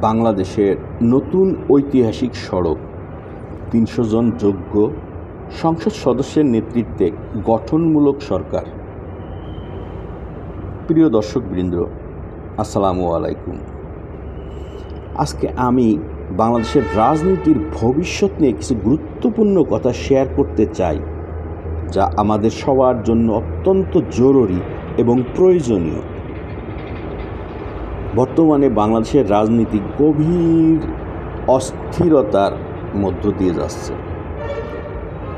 বাংলাদেশের নতুন ঐতিহাসিক সড়ক। তিনশো জন যোগ্য সংসদ সদস্যের নেতৃত্বে গঠনমূলক সরকার। প্রিয় দর্শকবৃন্দ, আসসালামু আলাইকুম। আজকে আমি বাংলাদেশের রাজনীতির ভবিষ্যৎ নিয়ে কিছু গুরুত্বপূর্ণ কথা শেয়ার করতে চাই, যা আমাদের সবার জন্য অত্যন্ত জরুরি এবং প্রয়োজনীয়। বর্তমানে বাংলাদেশের রাজনীতি গভীর অস্থিরতার মধ্য দিয়ে যাচ্ছে।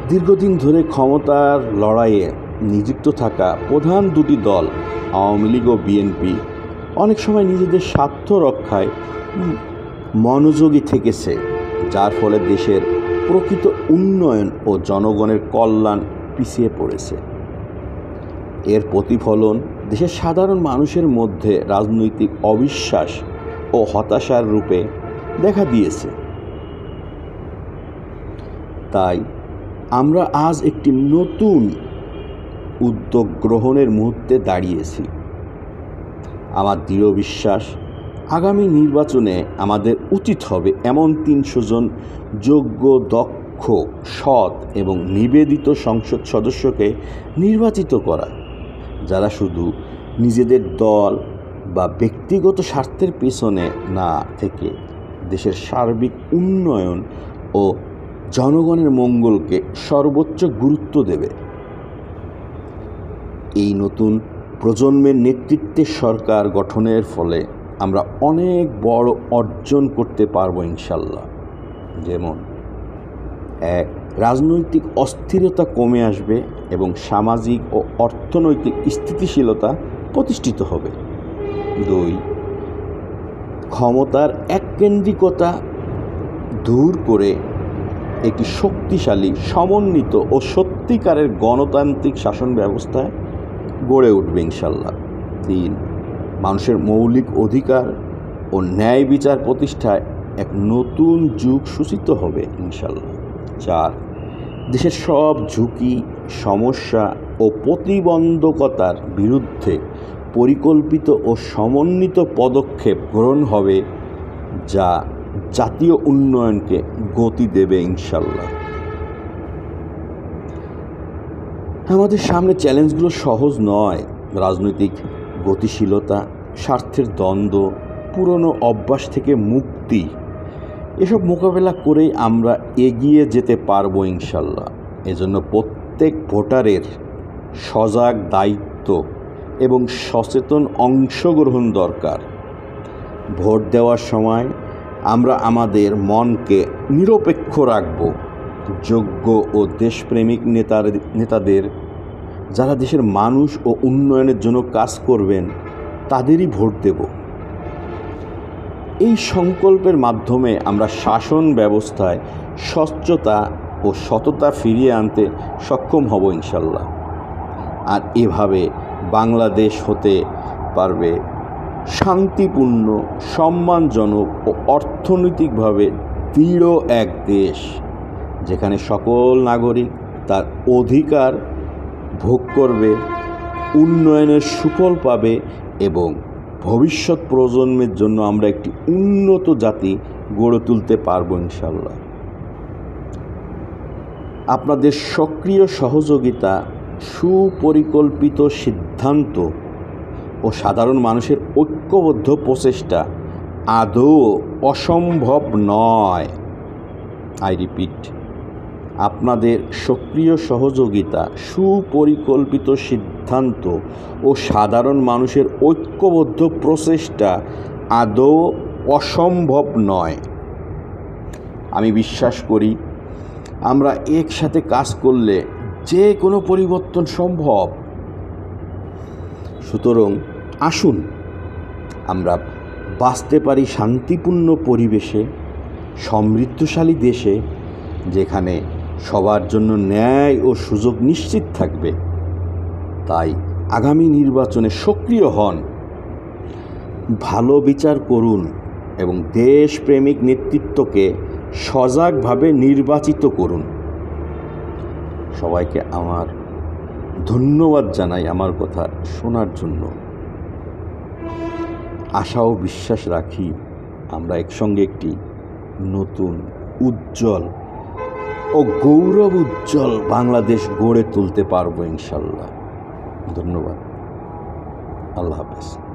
দীর্ঘদিন ধরে ক্ষমতার লড়াইয়ে নিযুক্ত থাকা প্রধান দুটি দল, আওয়ামী লীগ ও বিএনপি, অনেক সময় নিজেদের স্বার্থ রক্ষায় মনোযোগী থেকেছে, যার ফলে দেশের প্রকৃত উন্নয়ন ও জনগণের কল্যাণ পিছিয়ে পড়েছে। এর প্রতিফলন দেশের সাধারণ মানুষের মধ্যে রাজনৈতিক অবিশ্বাস ও হতাশার রূপে দেখা দিয়েছে। তাই আমরা আজ একটি নতুন উদ্যোগ গ্রহণের মুহূর্তে দাঁড়িয়েছি। আমার দৃঢ় বিশ্বাস, আগামী নির্বাচনে আমাদের উচিত হবে এমন তিনশো জন যোগ্য, দক্ষ, সৎ এবং নিবেদিত সংসদ সদস্যকে নির্বাচিত করা। যারা শুধু নিজেদের দল বা ব্যক্তিগত স্বার্থের পেছনে না থেকে দেশের সার্বিক উন্নয়ন ও জনগণের মঙ্গলকে সর্বোচ্চ গুরুত্ব দেবে। এই নতুন প্রজন্মের নেতৃত্বে সরকার গঠনের ফলে আমরা অনেক বড় অর্জন করতে পারব ইনশাল্লাহ। যেমন এক রাজনৈতিক অস্থিরতা কমে আসবে এবং সামাজিক ও অর্থনৈতিক স্থিতিশীলতা প্রতিষ্ঠিত হবে। দুই, ক্ষমতার এককেন্দ্রিকতা দূর করে একটি শক্তিশালী, সমন্বিত ও সত্যিকারের গণতান্ত্রিক শাসন ব্যবস্থায় গড়ে উঠবে ইনশাল্লাহ তিন, মানুষের মৌলিক অধিকার ও ন্যায় বিচার প্রতিষ্ঠায় এক নতুন যুগ সূচিত হবে ইনশাল্লাহ চার দেশের সব ঝুঁকি, সমস্যা ও প্রতিবন্ধকতার বিরুদ্ধে পরিকল্পিত ও সমন্বিত পদক্ষেপ গ্রহণ হবে যা জাতীয় উন্নয়নকে গতি দেবে ইনশাল্লাহ আমাদের সামনে চ্যালেঞ্জগুলো সহজ নয়। রাজনৈতিক গতিশীলতা, স্বার্থের দ্বন্দ্ব, পুরনো অভ্যাস থেকে মুক্তি এসব মোকাবেলা করেই আমরা এগিয়ে যেতে পারব ইনশাল্লাহ। এজন্য প্রত্যেক ভোটারের সজাগ দায়িত্ব এবং সচেতন অংশগ্রহণ দরকার। ভোট দেওয়ার সময় আমরা আমাদের মনকে নিরপেক্ষ রাখব। যোগ্য ও দেশপ্রেমিক নেতার, নেতাদের, যারা দেশের মানুষ ও উন্নয়নের জন্য কাজ করবেন, তাদেরই ভোট দেব। এই সংকল্পের মাধ্যমে আমরা শাসন ব্যবস্থায় স্বচ্ছতা ও সততা ফিরিয়ে আনতে সক্ষম হব ইনশাল্লাহ। আর এভাবে বাংলাদেশ হতে পারবে শান্তিপূর্ণ, সম্মানজনক ও অর্থনৈতিকভাবে দৃঢ় এক দেশ, যেখানে সকল নাগরিক তার অধিকার ভোগ করবে, উন্নয়নের সুফল পাবে এবং ভবিষ্যৎ প্রজন্মের জন্য আমরা একটি উন্নত জাতি গড়ে তুলতে পারব ইনশাল্লাহ আপনাদের সক্রিয় সহযোগিতা, সুপরিকল্পিত সিদ্ধান্ত ও সাধারণ মানুষের ঐক্যবদ্ধ প্রচেষ্টা আদৌ অসম্ভব নয়। আই রিপিট আপনাদের সক্রিয় সহযোগিতা, সুপরিকল্পিত সিদ্ধান্ত ও সাধারণ মানুষের ঐক্যবদ্ধ প্রচেষ্টা আদৌ অসম্ভব নয়। আমি বিশ্বাস করি, আমরা একসাথে কাজ করলে যে কোনো পরিবর্তন সম্ভব। সুতরাং আসুন, আমরা বাঁচতে পারি শান্তিপূর্ণ পরিবেশে, সমৃদ্ধশালী দেশে, যেখানে সবার জন্য ন্যায় ও সুযোগ নিশ্চিত থাকবে। তাই আগামী নির্বাচনে সক্রিয় হন। ভালো বিচার করুন এবং দেশপ্রেমিক নেতৃত্বকে সজাগভাবে নির্বাচিত করুন। সবাইকে আমার ধন্যবাদ জানাই আমার কথা শোনার জন্য। আশা ও বিশ্বাস রাখি আমরা একসঙ্গে একটি নতুন, উজ্জ্বল ও গৌরব উজ্জ্বল বাংলাদেশ গড়ে তুলতে পারব ইনশাল্লাহ। ধন্যবাদ। আল্লাহ হাফেজ।